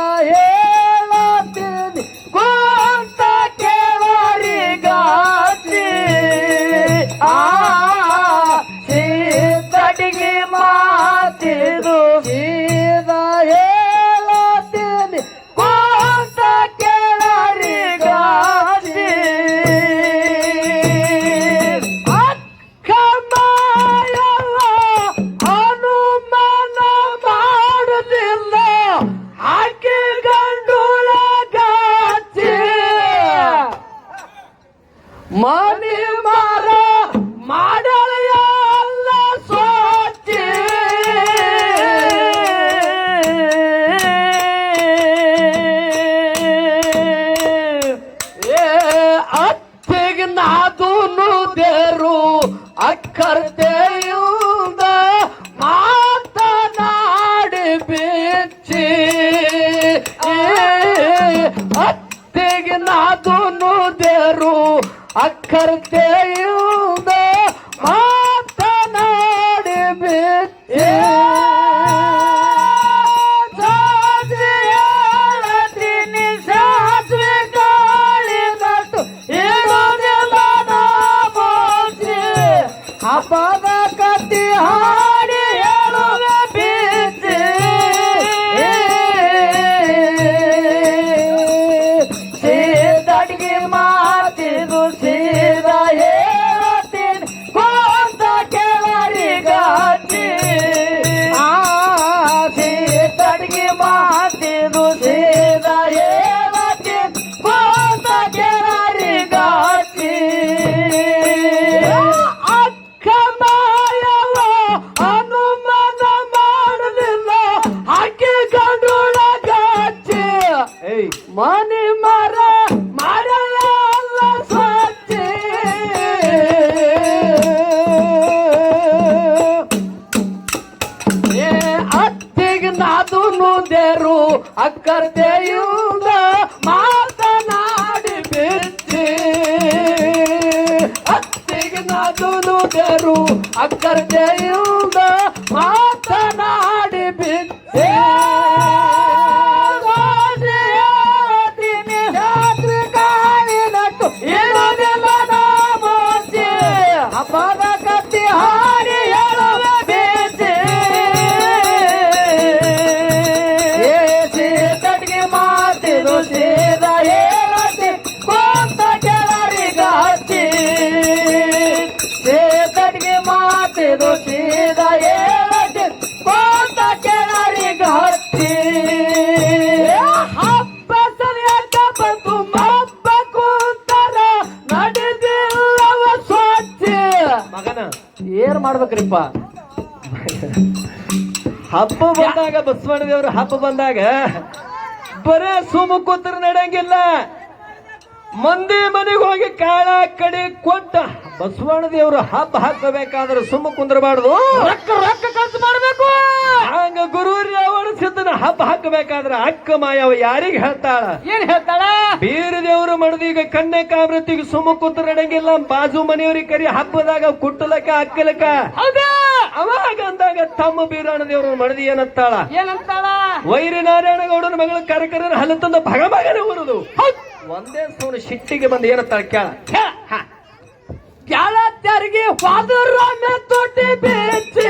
ಸೀದ day ਅਕਰ ਦੇਉ ಏನ್ ಮಾಡ್ಬೇಕ್ರಿಪ್ಪ? ಹಬ್ಬ ಬಂದಾಗ ಬಸವಣ್ಣ ದೇವ್ರ ಹಬ್ಬ ಬಂದಾಗ ಬರೇ ಸುಮ್ಮ ಕೂತ್ರ ನಡೆಯಂಗಿಲ್ಲ. ಮಂದಿ ಮನೆಗೆ ಹೋಗಿ ಕಾಳ ಕಡಿ ಕೊಟ್ಟ ಬಸವಣ್ಣ ದೇವ್ರ ಹಬ್ಬ ಹಾಕಬೇಕಾದ್ರೆ ಸುಮ್ಮ ಕುಂದ್ರಬಾರ್ದು. ರೊಕ್ಕ ರೊಕ್ಕ ಖರ್ಚು ಮಾಡಬೇಕು. ಹಂಗ ಗುರು ಸಿದ್ದನ ಹಬ್ಬ ಹಾಕಬೇಕಾದ್ರೆ ಅಕ್ಕ ಮಾಯವ ಯಾರಿಗ ಹೇಳ್ತಾಳ? ಏನ್ ಹೇಳ್ತಾಳ? ಬೀರ ಮಾಡುದು ಈಗ ಕನ್ನೆ ಕಾಮೃತಿಗೆ ಸುಮ್ಮ ಕೂತ್ರ ನಡಂಗಿಲ್ಲ ಬಾಜು ಮನೆಯವ್ರಿಗೆ ಕರಿ ಹಬ್ಬದಾಗ ಕುಟ್ಟಲಕ್ಕ ಅಕ್ಕಲಕ ಅವಾಗ ಅಂದಾಗ ತಮ್ಮ ಬೀರಾಣ ದೇವ್ರ ಮಡದಿ ಏನತ್ತಾಳ ಏನಂತಾಳ? ವೈರಿ ನಾರಾಯಣ ಗೌಡನ ಮಗಳು ಕರಕರ ಹಲ್ಲು ತಂದ ಭಗ ಭಗನೆ ಊರುದು ಒಂದೇ ಸೋನು ಶಿಟ್ಟಿಗೆ ಬಂದು ಏನಂತಾಳ ಕೇಳ. ಕ್ಯಾಳತ್ಯಾರಿಗೆ ಫಾದರ್ ತೊಟ್ಟಿ ಬೇಚಿ.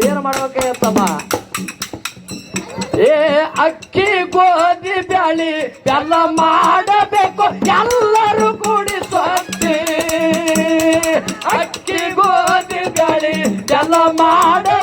ಏನು ಮಾಡ್ಬೇಕಮ್ಮ ಏ ಅಕ್ಕಿ ಗೋಧಿ ಬ್ಯಾಳಿ ಎಲ್ಲ ಮಾಡಬೇಕು. ಎಲ್ಲರೂ ಕೂಡಿ ಸ್ವಚ್ಛ ಅಕ್ಕಿ ಗೋಧಿ ಬ್ಯಾಳಿ ಎಲ್ಲ ಮಾಡಬೇಕು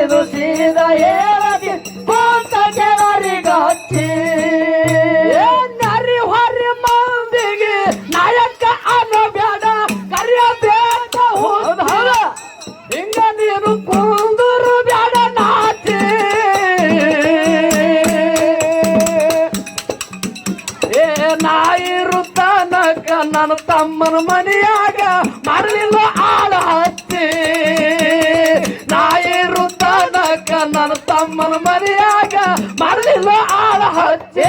ಇದು ಸೀದ ಹೇಳದಿ ಕೋಟ ಜನರಿಗಚ್ಚಿ ನರಿ ಹೊರಿ ಮಂದಿಗೆ ನಾಯಕ ಅನ್ನೋ ಬೇಡ ಕರೆಯಬೇಕ ಹೋದ ಹಿಂಗ ನೀನು ಕುಂದರು ಬೇಡ ನಾಚಿ. ಏ, ನಾಯಿ ತನಕ ನನ್ನ ತಮ್ಮನ ಮನೆಯಾಗ ಮರಲಿಲ್ಲ ಆಳ ಹಚ್ಚಿ. ನಾಯಿ ನನ್ನ ತಮ್ಮನ ಮನೆಯಾಗ ಮಾಡಲಿಲ್ಲ ಆಳ ಹಚ್ಚೆ.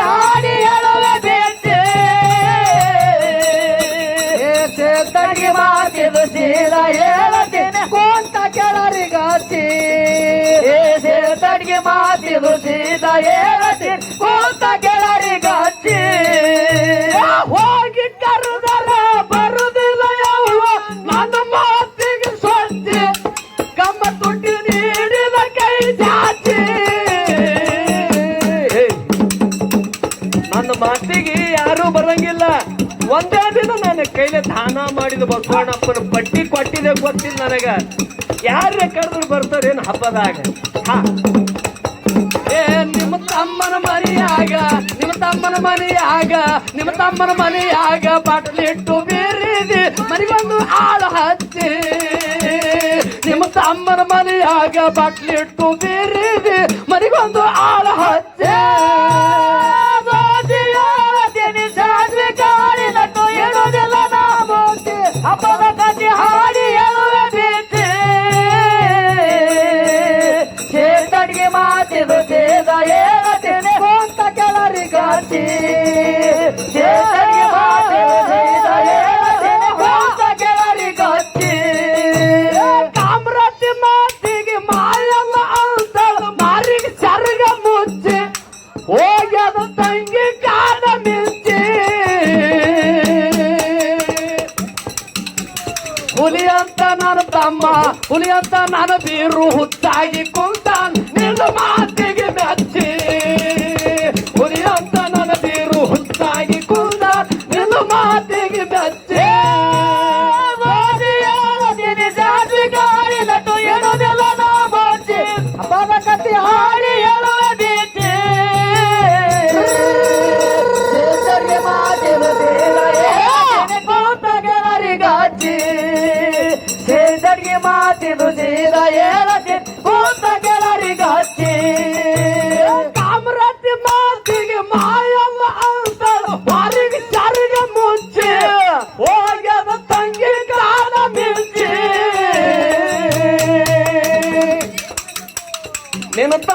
ಹಾಡಿ ಹೇಳುವೆ ಬೇಟೆ ತಡಿಗೆ ಮಾತಿದು ಸೀದ ಹೇಳತೇನೆ ಮಾತಿದು ಸೀದ ಹೇಳತೇನೆ ಕೊಂತ ಕೆಳರಿಗಾತಿ. ಹೋಗಿ ಕರೆದರ ಬರುದಿಲ್ಲ ಯಾವ ನನ್ನ ಮಾತಿಗೆ ಸೊಂಚಿ ಕಮ್ಮ ತುಟ್ಟಿ ನೀಡಿದ ಕೈ ಜಾತಿ ನನ್ನ ಮಾತಿಗೆ ಯಾರು ಬರಂಗಿಲ್ಲ. ಒಂದೇ ದಿನ ನನ್ನ ಕೈಲಿ ದಾನ ಮಾಡಿದ ಬಸವಣ್ಣಪ್ಪನ ಪಟ್ಟಿ ಕೊಟ್ಟಿದೆ ಗೊತ್ತಿಲ್ಲ ನನಗ. ಯಾರೇ ಕರೆದ್ರು ಬರ್ತಾರೇನು ಹಬ್ಬದಾಗ? ಹಾ. ಏ, ನಿಮ್ಮ ತಮ್ಮನ ಮನೆಯಾಗ ತಮ್ಮನ ಮನೆಯಾಗ, ನಿಮ್ಮ ತಮ್ಮನ ಮನೆಯಾಗ ಬಟ್ಲಿಟ್ಟು ಬೇರಿದೆ, ಮನೆಗೊಂದು ಆಳು ಹತ್ತಿ ನಿಮ್ಮ ತಮ್ಮನ ಮನೆಯಾಗ ಬಟ್ಲಿಟ್ಟು ಬೇರಿದೆ, ಮನೆಗೊಂದು ಆಳು ಹಚ್ಚಿ. ಅಂತ ನನ್ನ ತಮ್ಮ ಹುಲಿ ಅಂತ ನನ್ನ ಬೀರು ಹುಚ್ಚಾಗಿ ಕುಂತಾನ್ ನಿನ್ನ ಮಾತಿಗೆ ಮೆಚ್ಚಿ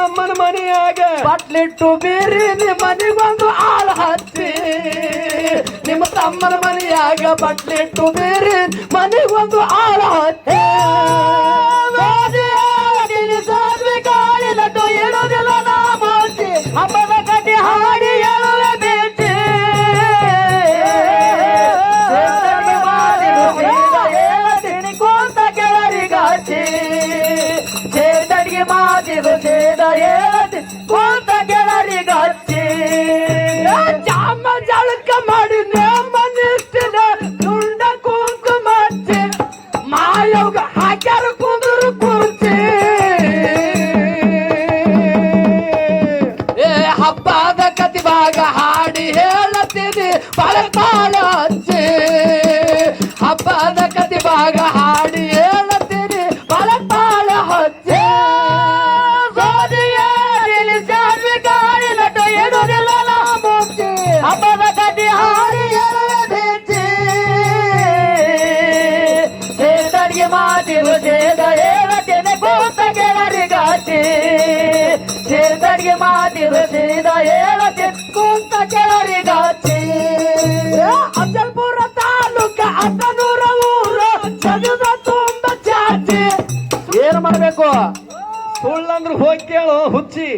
ತಮ್ಮನ ಮನೆಯಾಗ. ಬಟ್ಲಿಟ್ಟು ಬೇರೆ ನಿಮ್ಮ ಬಂದು ಆಳು ಹತ್ತಿ ನಿಮ್ಮ ತಮ್ಮನ ಮನೆಯಾಗ ಬಟ್ಲಿಟ್ಟು ಬೀರಿ ಮನೆಗೊಂದು ಆಳು ಹಚ್ಚಿ. ಸೇತರಿಗೆ ಮಾತಿರು ಸೇದ ಹೇಳತೇನೆ ಕೂತ ಕೆಳರಿಗಾಚಿ ಅಫಜಲ್ಪುರ ತಾಲೂಕ ಅತ್ತನೂರ ಊರು ಜಗದ ತುಂಬ ಚಾಚಿ. ಏನು ಮಾಡಬೇಕು? ಸುಳ್ಳಂದ್ರ ಹೋಗಿ ಕೇಳು ಹುಚ್ಚಿ.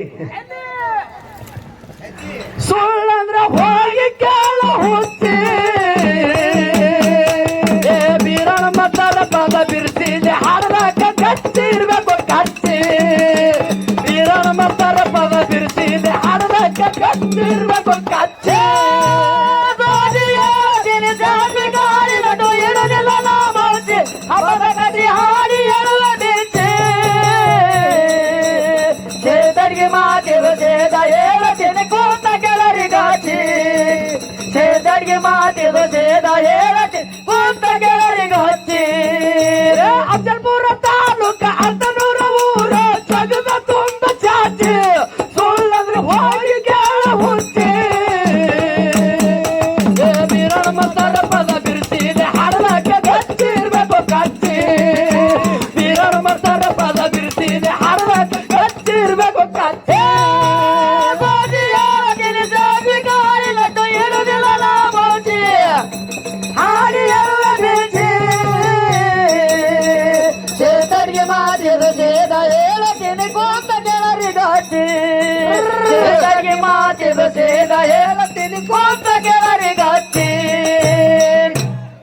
ಸುಳ್ಳಂದ್ರ ಹೋಗಿ ಕೇಳು ಹುಚ್ಚಿ. Sirva con cacho. got it